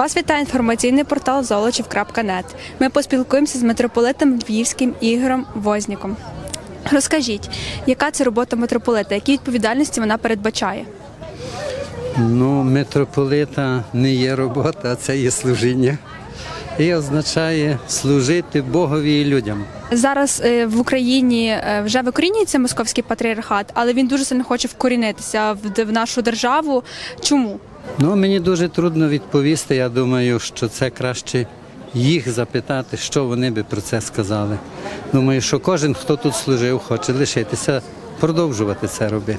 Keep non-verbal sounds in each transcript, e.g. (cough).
Вас вітає інформаційний портал золочів.нет. Ми поспілкуємося з митрополитом Львівським Ігорем Возніком. Розкажіть, яка це робота митрополита, які відповідальності вона передбачає? Ну, митрополита не є робота, а це є служіння. І означає служити Богові і людям. Зараз е, в Україні е, вже викорінюється московський патріархат, але він дуже сильно хоче вкорінитися в, в нашу державу. Чому? Ну, мені дуже трудно відповісти. Я думаю, що це краще їх запитати, що вони би про це сказали. Думаю, що кожен, хто тут служив, хоче лишитися, продовжувати це робити.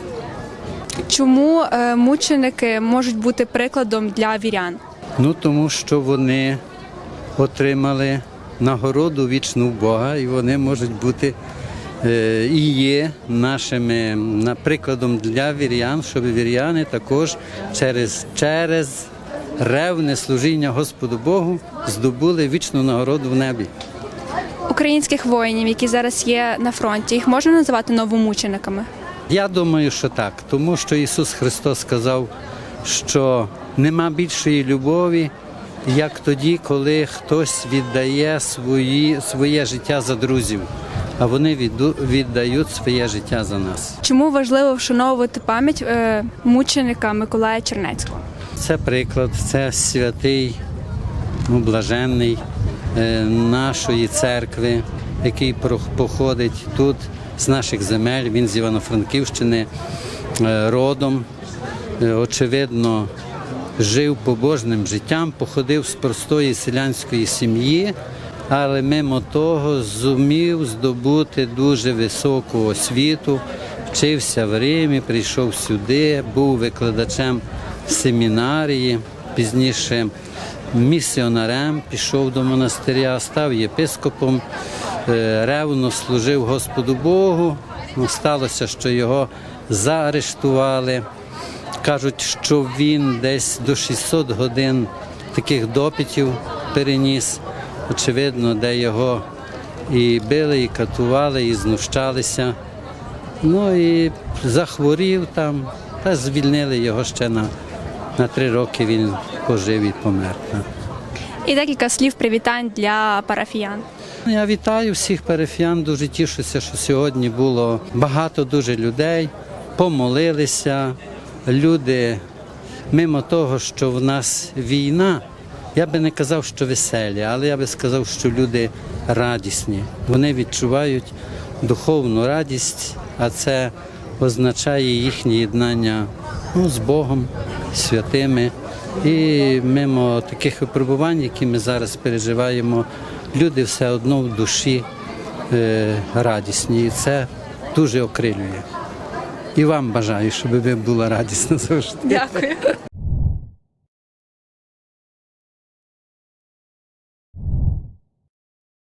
Чому е, мученики можуть бути прикладом для вірян? Ну, тому що вони отримали нагороду вічну Бога, і вони можуть бути і є нашими на- прикладом для вірян, щоб віряни також через, через ревне служіння Господу Богу здобули вічну нагороду в небі. Українських воїнів, які зараз є на фронті, їх можна називати новомучениками? Я думаю, що так, тому що Ісус Христос сказав, що нема більшої любові, як тоді, коли хтось віддає свої, своє життя за друзів, а вони відду- віддають своє життя за нас. Чому важливо вшановувати пам'ять е, мученика Миколая Чернецького? Це приклад, це святий, ну, блаженний е, нашої церкви, який походить тут з наших земель. Він з Івано-Франківщини е, родом. Е, Очевидно, жив побожним життям, походив з простої селянської сім'ї, але мимо того зумів здобути дуже високу освіту, вчився в Римі, прийшов сюди, був викладачем семінарії, пізніше місіонарем, пішов до монастиря, став єпископом, е, ревно служив Господу Богу. Ну, Сталося, що його заарештували. Кажуть, що він десь до 600 годин таких допитів переніс. Очевидно, де його і били, і катували, і знущалися. Ну і захворів там, та звільнили його ще на, на три роки. Він пожив і помер. І декілька слів привітань для парафіян. Я вітаю всіх парафіян, дуже тішуся, що сьогодні було багато дуже людей, помолилися. Люди, мимо того, що в нас війна, я би не казав, що веселі, але я би сказав, що люди радісні. Вони відчувають духовну радість, а це означає їхнє єднання ну, з Богом, святими. І мимо таких випробувань, які ми зараз переживаємо, люди все одно в душі е, радісні. І це дуже окрилює. І вам бажаю, щоб ви була радісна (laughs) завжди. Дякую.